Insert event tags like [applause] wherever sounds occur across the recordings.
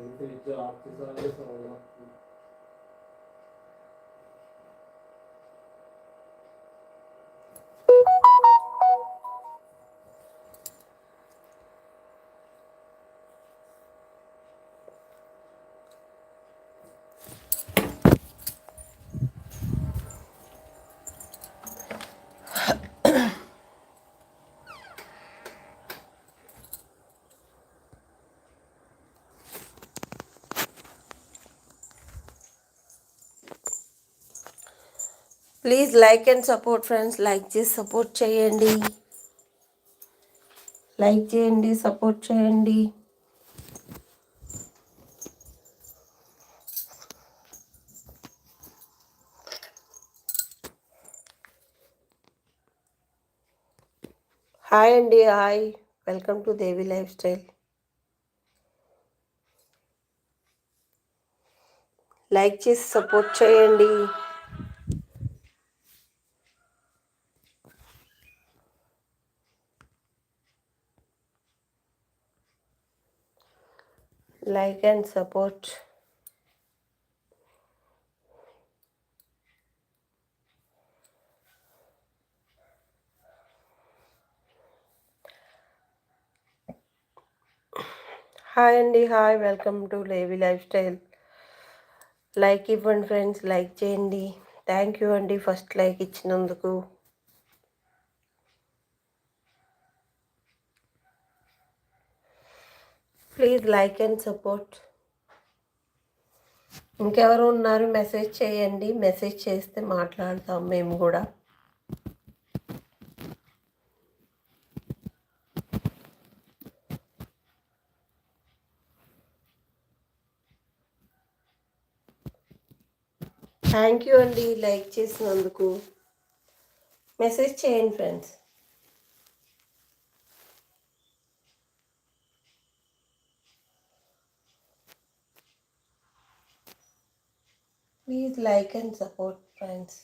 你可以就是那个什么 please like and support friends like చేసి support చేయండి like చేయండి సపోర్ట్ చేయండి హాయ్ అండి hi welcome to Devi lifestyle like చేసి సపోర్ట్ చేయండి లైక్ అండ్ సపోర్ట్ హాయ్ అండి హాయ్ వెల్కమ్ టు లేవి లైఫ్ స్టైల్ లైక్ ఇవ్వండి ఫ్రెండ్స్ లైక్ చేయండి. థ్యాంక్ యూ అండి ఫస్ట్ లైక్ ఇచ్చినందుకు. Please like and support. ఇంకెవరు ఉన్నారు? మెసేజ్ చేయండి. మెసేజ్ చేస్తే మాట్లాడతాం మేము కూడా. థ్యాంక్ యూ అండి. లైక్ చేసినందుకు. మెసేజ్ చేయండి friends. Please like and support friends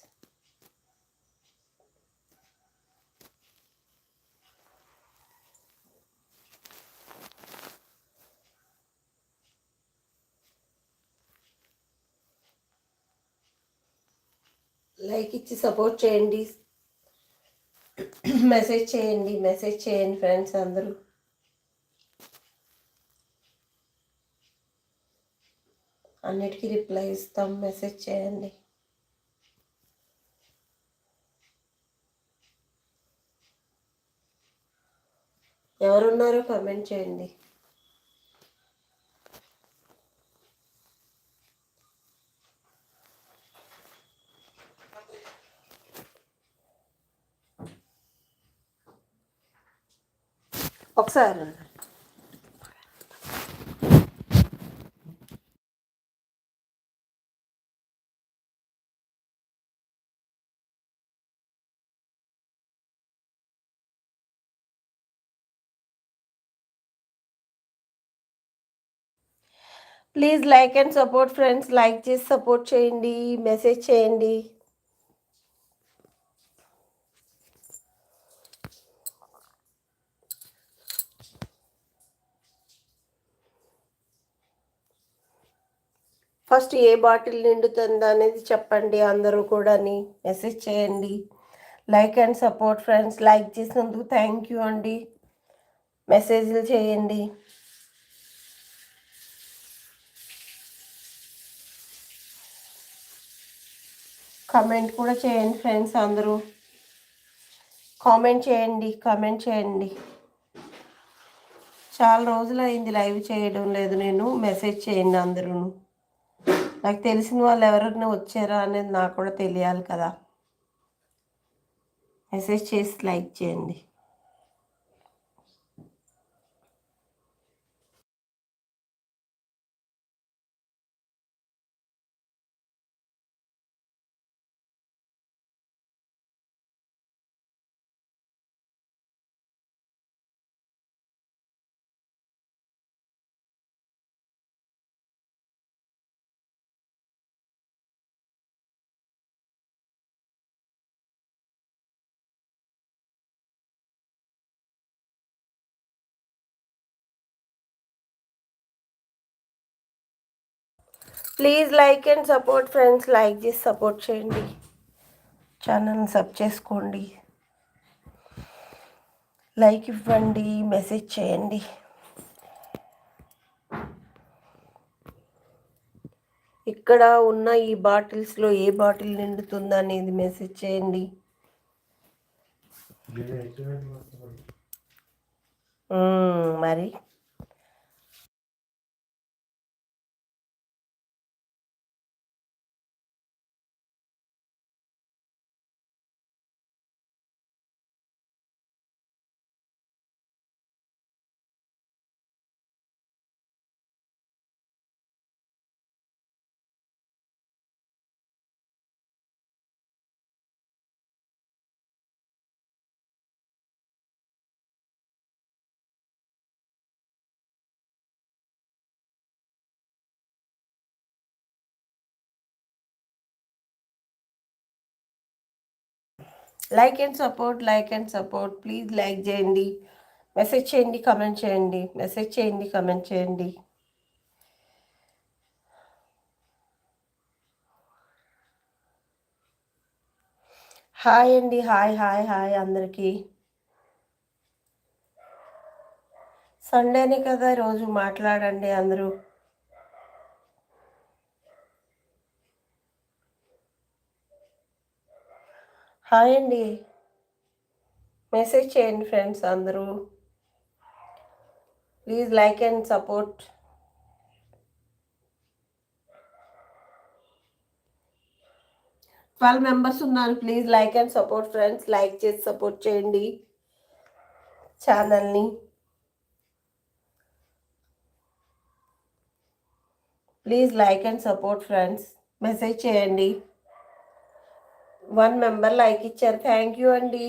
like ఇచ్చి సపోర్ట్ చేయండి. [coughs] మెసేజ్ చేయండి మెసేజ్ చేయండి ఫ్రెండ్స్ అందరూ. అన్నిటికీ రిప్లై ఇస్తాం. మెసేజ్ చేయండి. ఎవరున్నారో కమెంట్ చేయండి. ఒకసారి please like and support friends like చేసి సపోర్ట్ చేయండి మెసేజ్ చేయండి. ఫస్ట్ ఏ బాటిల్ నిండుతుంది అనేది చెప్పండి అందరూ కూడా మెసేజ్ చేయండి. Like and support friends like చేసినందుకు థ్యాంక్ యూ అండి. మెసేజ్లు చేయండి. కమెంట్ కూడా చేయండి ఫ్రెండ్స్ అందరూ. కామెంట్ చేయండి కామెంట్ చేయండి. చాలా రోజులు అయింది లైవ్ చేయడం లేదు నేను మెసేజ్ చేయండి అందరూ నాకు తెలిసిన వాళ్ళు ఎవరైనా వచ్చారా అనేది నాకు కూడా తెలియాలి కదా. మెసేజ్ చేసి లైక్ చేయండి. Please like and support friends like చేసి సపోర్ట్ చేయండి ఛానల్ని సబ్ చేసుకోండి లైక్ ఇవ్వండి మెసేజ్ చేయండి ఇక్కడ ఉన్న ఈ బాటిల్స్లో ఏ బాటిల్ నిండుతుంది అనేది మెసేజ్ చేయండి మరి like and support like and support please like చేయండి. మెసేజ్ చేయండి కమెంట్ చేయండి. మెసేజ్ చేయండి కమెంట్ చేయండి. హాయ్ అండి హాయ్ హాయ్ హాయ్ అందరికీ. సండేనే కదా రోజు మాట్లాడండి అందరూ. హాయ్ అండి. మెసేజ్ చేయండి ఫ్రెండ్స్ అందరూ. Please like and support. Twelve members ఉన్నారు. Please like and support friends. Like చేసి సపోర్ట్ చేయండి. ఛానల్ని. Please like and support friends. Message చేయండి. వన్ మెంబర్ లైక్ ఇచ్చారు. థ్యాంక్ యూ అండి.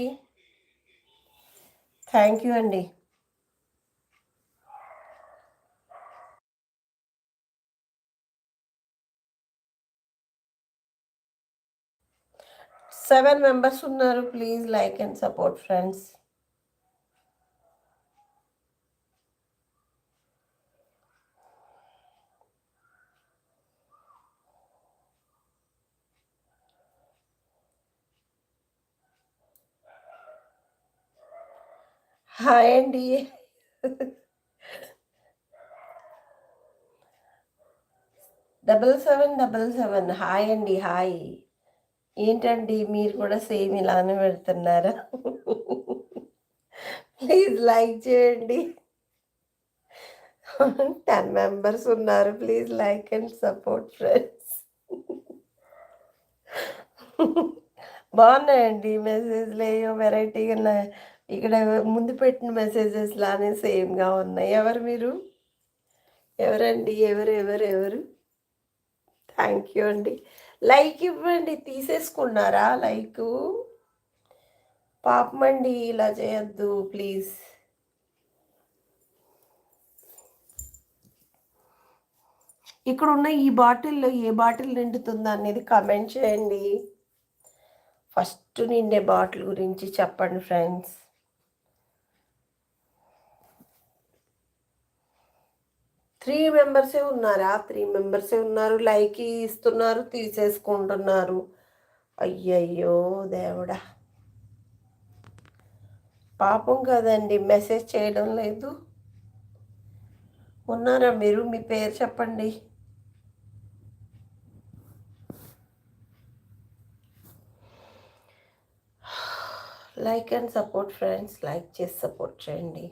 థ్యాంక్ యూ అండి. సెవెన్ మెంబర్స్ ఉన్నారు. Please like and support friends. Hi అండి. Double seven double seven. Hi అండి హాయ్. ఏంటండి మీరు కూడా సేమ్ ఇలానే పెడుతున్నారా? ప్లీజ్ లైక్ చేయండి. టెన్ మెంబర్స్ ఉన్నారు. Please like and support friends. బాగున్నాయండి మెసేజ్లు. ఏయో వెరైటీగా ఉన్నాయి. ఇక్కడ ముందు పెట్టిన మెసేజెస్ లానే సేమ్గా ఉన్నాయి. ఎవరు మీరు? ఎవరండి? ఎవరు? ఎవరు? ఎవరు? థ్యాంక్ యూ అండి. లైక్ ఇవ్వండి. తీసేసుకున్నారా? లైక్ పాపమండి ఇలా చేయొద్దు ప్లీజ్ ఇక్కడ ఉన్న ఈ బాటిల్లో ఏ బాటిల్ నిండుతుందా అనేది కమెంట్ చేయండి. ఫస్ట్ నిండే బాటిల్ గురించి చెప్పండి ఫ్రెండ్స్ త్రీ మెంబర్సే ఉన్నారా? త్రీ మెంబర్సే ఉన్నారు లైక్ ఇస్తున్నారు తీసేసుకుంటున్నారు. అయ్యయ్యో దేవుడా. పాపం కదండి మెసేజ్ చేయడం లేదు. ఉన్నారా మీరు? మీ పేరు చెప్పండి. Like and support friends like చేసి సపోర్ట్ చేయండి.